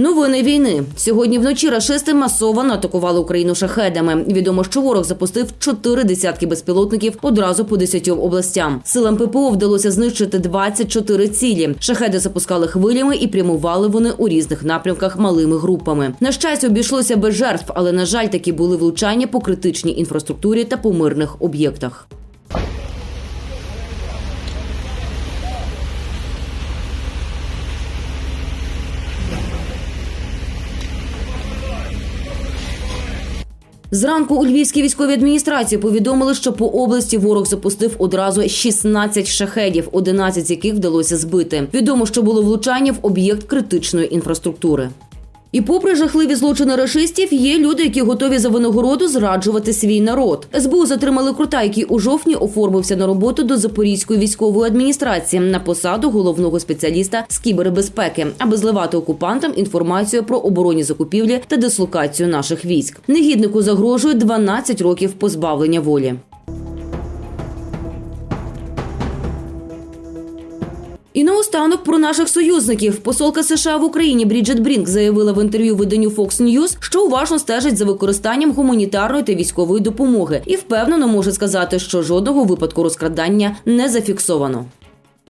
Новини війни сьогодні вночі рашисти масово атакували Україну шахедами. Відомо, що ворог запустив чотири десятки безпілотників одразу по десятьом областям. Силам ППО вдалося знищити 24 цілі. Шахеди запускали хвилями і прямували вони у різних напрямках малими групами. На щастя, обійшлося без жертв, але на жаль, такі були влучання по критичній інфраструктурі та по мирних об'єктах. Зранку у Львівській військовій адміністрації повідомили, що по області ворог запустив одразу 16 шахедів, 11 з яких вдалося збити. Відомо, що було влучання в об'єкт критичної інфраструктури. І попри жахливі злочини рашистів, є люди, які готові за винагороду зраджувати свій народ. СБУ затримали крута, який у жовтні оформився на роботу до Запорізької військової адміністрації на посаду головного спеціаліста з кібербезпеки, аби зливати окупантам інформацію про оборонні закупівлі та дислокацію наших військ. Негіднику загрожує 12 років позбавлення волі. І наостанок про наших союзників. Посолка США в Україні Бріджет Брінк заявила в інтерв'ю виданню Fox News, що уважно стежить за використанням гуманітарної та військової допомоги, і впевнено може сказати, що жодного випадку розкрадання не зафіксовано.